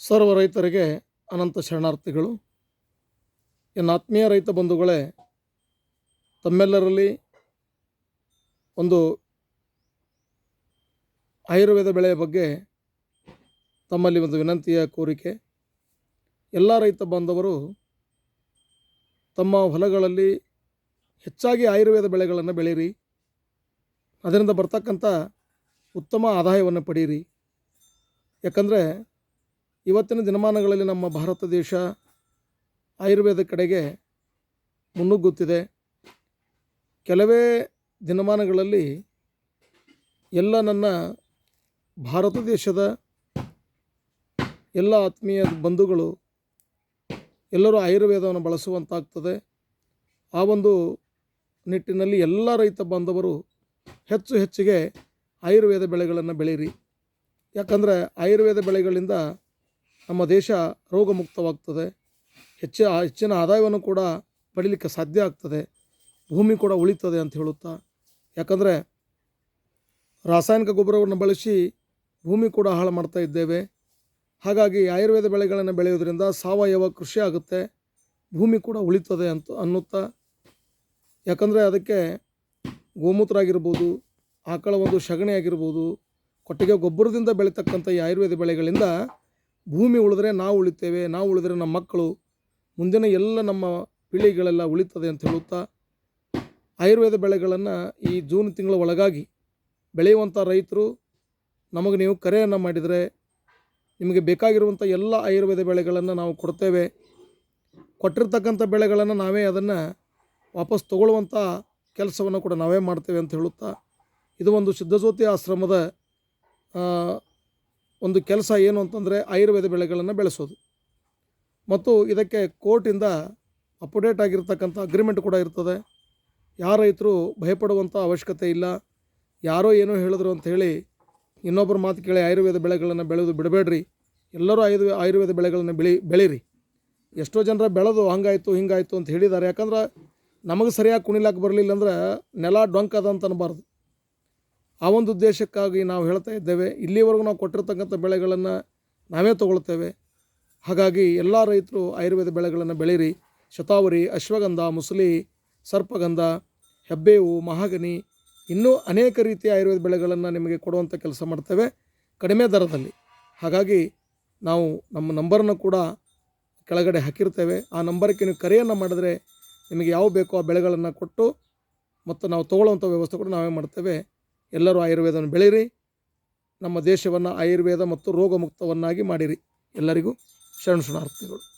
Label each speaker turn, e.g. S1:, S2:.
S1: ಸರ್ವ ರೈತರಿಗೆ ಅನಂತ ಶರಣಾರ್ಥಿಗಳು. ನನ್ನ ಆತ್ಮೀಯ ರೈತ ಬಂಧುಗಳೇ, ತಮ್ಮೆಲ್ಲರಲ್ಲಿ ಒಂದು ಆಯುರ್ವೇದ ಬೆಳೆಯ ಬಗ್ಗೆ ತಮ್ಮಲ್ಲಿ ಒಂದು ವಿನಂತಿಯ ಕೋರಿಕೆ. ಎಲ್ಲ ರೈತ ಬಾಂಧವರು ತಮ್ಮ ಹೊಲಗಳಲ್ಲಿ ಹೆಚ್ಚಾಗಿ ಆಯುರ್ವೇದ ಬೆಳೆಗಳನ್ನು ಬೆಳೀರಿ ಅದರಿಂದ ಬರ್ತಕ್ಕಂಥ ಉತ್ತಮ ಆದಾಯವನ್ನು ಪಡೀರಿ. ಯಾಕಂದರೆ ಇವತ್ತಿನ ದಿನಮಾನಗಳಲ್ಲಿ ನಮ್ಮ ಭಾರತ ದೇಶ ಆಯುರ್ವೇದ ಕಡೆಗೆ ಮುನ್ನುಗ್ಗುತ್ತಿದೆ. ಕೆಲವೇ ದಿನಮಾನಗಳಲ್ಲಿ ಎಲ್ಲ ನನ್ನ ಭಾರತ ದೇಶದ ಎಲ್ಲ ಆತ್ಮೀಯ ಬಂಧುಗಳು ಎಲ್ಲರೂ ಆಯುರ್ವೇದವನ್ನು ಬಳಸುವಂತಾಗ್ತದೆ. ಆ ಒಂದು ನಿಟ್ಟಿನಲ್ಲಿ ಎಲ್ಲ ರೈತ ಬಾಂಧವರು ಹೆಚ್ಚು ಹೆಚ್ಚಿಗೆ ಆಯುರ್ವೇದ ಬೆಳೆಗಳನ್ನು ಬೆಳೀರಿ. ಯಾಕಂದರೆ ಆಯುರ್ವೇದ ಬೆಳೆಗಳಿಂದ ನಮ್ಮ ದೇಶ ರೋಗಮುಕ್ತವಾಗ್ತದೆ. ಹೆಚ್ಚು ಹೆಚ್ಚಿನ ಆದಾಯವನ್ನು ಕೂಡ ಪಡೀಲಿಕ್ಕೆ ಸಾಧ್ಯ ಆಗ್ತದೆ. ಭೂಮಿ ಕೂಡ ಉಳಿತದೆ ಅಂತ ಹೇಳುತ್ತಾ. ಯಾಕಂದರೆ ರಾಸಾಯನಿಕ ಗೊಬ್ಬರವನ್ನು ಬಳಸಿ ಭೂಮಿ ಕೂಡ ಹಾಳು ಮಾಡ್ತಾ ಇದ್ದೇವೆ. ಹಾಗಾಗಿ ಆಯುರ್ವೇದ ಬೆಳೆಗಳನ್ನು ಬೆಳೆಯೋದ್ರಿಂದ ಸಾವಯವ ಕೃಷಿ ಆಗುತ್ತೆ. ಭೂಮಿ ಕೂಡ ಉಳಿತದೆ ಅಂತ ಅನ್ನುತ್ತಾ. ಯಾಕಂದರೆ ಅದಕ್ಕೆ ಗೋಮೂತ್ರ ಆಗಿರ್ಬೋದು ಆಕಳ ಒಂದು ಸಗಣಿ ಆಗಿರ್ಬೋದು ಕೊಟ್ಟಿಗೆ ಗೊಬ್ಬರದಿಂದ ಬೆಳೀತಕ್ಕಂಥ ಈ ಆಯುರ್ವೇದ ಬೆಳೆಗಳಿಂದ ಭೂಮಿ ಉಳಿದ್ರೆ ನಾವು ಉಳಿತೇವೆ, ನಾವು ಉಳಿದ್ರೆ ನಮ್ಮ ಮಕ್ಕಳು, ಮುಂದಿನ ಎಲ್ಲ ನಮ್ಮ ಪೀಳಿಗೆಗಳೆಲ್ಲ ಉಳಿತದೆ ಅಂತ ಹೇಳುತ್ತಾ, ಆಯುರ್ವೇದ ಬೆಳೆಗಳನ್ನು ಈ ಜೂನ್ ತಿಂಗಳ ಒಳಗಾಗಿ ಬೆಳೆಯುವಂಥ ರೈತರು, ನಮಗೆ ನೀವು ಕರೆಯನ್ನು ಮಾಡಿದರೆ, ನಿಮಗೆ ಬೇಕಾಗಿರುವಂಥ ಎಲ್ಲ ಆಯುರ್ವೇದ ಬೆಳೆಗಳನ್ನು ನಾವು ಕೊಡ್ತೇವೆ. ಕೊಟ್ಟಿರ್ತಕ್ಕಂಥ ಬೆಳೆಗಳನ್ನು ನಾವೇ ಅದನ್ನು ವಾಪಸ್ ತಗೊಳ್ಳುವಂಥ ಕೆಲಸವನ್ನು ಕೂಡ ನಾವೇ ಮಾಡ್ತೇವೆ ಅಂತ ಹೇಳುತ್ತಾ, ಇದು ಒಂದು ಸಿದ್ಧಜ್ಯೋತಿ ಆಶ್ರಮದ ಒಂದು ಕೆಲಸ ಏನು ಅಂತಂದರೆ ಆಯುರ್ವೇದ ಬೆಳೆಗಳನ್ನು ಬೆಳೆಸೋದು. ಮತ್ತು ಇದಕ್ಕೆ ಕೋರ್ಟಿಂದ ಅಪ್ಡೇಟ್ ಆಗಿರ್ತಕ್ಕಂಥ ಅಗ್ರಿಮೆಂಟ್ ಕೂಡ ಇರ್ತದೆ. ಯಾವ ರೈತರು ಭಯಪಡುವಂಥ ಅವಶ್ಯಕತೆ ಇಲ್ಲ. ಯಾರೋ ಏನೋ ಹೇಳಿದ್ರು ಅಂತ ಹೇಳಿ ಇನ್ನೊಬ್ಬರು ಮಾತು ಕೇಳಿ ಆಯುರ್ವೇದ ಬೆಳೆಗಳನ್ನು ಬೆಳೆದು ಬಿಡಬೇಡ್ರಿ. ಎಲ್ಲರೂ ಆಯುರ್ ಆಯುರ್ವೇದ ಬೆಳೆಗಳನ್ನು ಬೆಳಿ, ಬೆಳೀರಿ. ಎಷ್ಟೋ ಜನರ ಬೆಳೆದು ಹಂಗಾಯಿತು, ಹಿಂಗಾಯಿತು ಅಂತ ಹೇಳಿದ್ದಾರೆ. ಯಾಕಂದ್ರೆ ನಮಗೆ ಸರಿಯಾಗಿ ಕುಣಿಲಾಕ ಬರಲಿಲ್ಲ ಅಂದ್ರೆ ನೆಲ ಡೊಂಕದ ಅಂತ ಅನ್ಬಾರ್ದು. ಆ ಒಂದು ಉದ್ದೇಶಕ್ಕಾಗಿ ನಾವು ಹೇಳ್ತಾ ಇದ್ದೇವೆ, ಇಲ್ಲಿವರೆಗೂ ನಾವು ಕೊಟ್ಟಿರ್ತಕ್ಕಂಥ ಬೆಳೆಗಳನ್ನು ನಾವೇ ತಗೊಳ್ತೇವೆ. ಹಾಗಾಗಿ ಎಲ್ಲ ರೈತರು ಆಯುರ್ವೇದ ಬೆಳೆಗಳನ್ನು ಬೆಳೀರಿ. ಶತಾವರಿ, ಅಶ್ವಗಂಧ ಮುಸಲಿ ಸರ್ಪಗಂಧ ಹೆಬ್ಬೇವು ಮಹಾಗನಿ, ಇನ್ನೂ ಅನೇಕ ರೀತಿಯ ಆಯುರ್ವೇದ ಬೆಳೆಗಳನ್ನು ನಿಮಗೆ ಕೊಡುವಂಥ ಕೆಲಸ ಮಾಡ್ತೇವೆ ಕಡಿಮೆ ದರದಲ್ಲಿ. ಹಾಗಾಗಿ ನಾವು ನಮ್ಮ ನಂಬರನ್ನು ಕೂಡ ಕೆಳಗಡೆ ಹಾಕಿರ್ತೇವೆ. ಆ ನಂಬರ್ಗೆ ನೀವು ಕರೆಯನ್ನು ಮಾಡಿದ್ರೆ ನಿಮಗೆ ಯಾವ ಬೇಕೋ ಆ ಬೆಳೆಗಳನ್ನು ಕೊಟ್ಟು ಮತ್ತು ನಾವು ತೊಗೊಳ್ಳುವಂಥ ವ್ಯವಸ್ಥೆ ಕೂಡ ನಾವೇ ಮಾಡ್ತೇವೆ. ಎಲ್ಲರೂ ಆಯುರ್ವೇದವನ್ನು ಬೆಳೀರಿ ನಮ್ಮ ದೇಶವನ್ನು ಆಯುರ್ವೇದ ಮತ್ತು ರೋಗಮುಕ್ತವನ್ನಾಗಿ ಮಾಡಿರಿ. ಎಲ್ಲರಿಗೂ ಶರಣ ಶರಣಾರ್ಥಿಗಳು.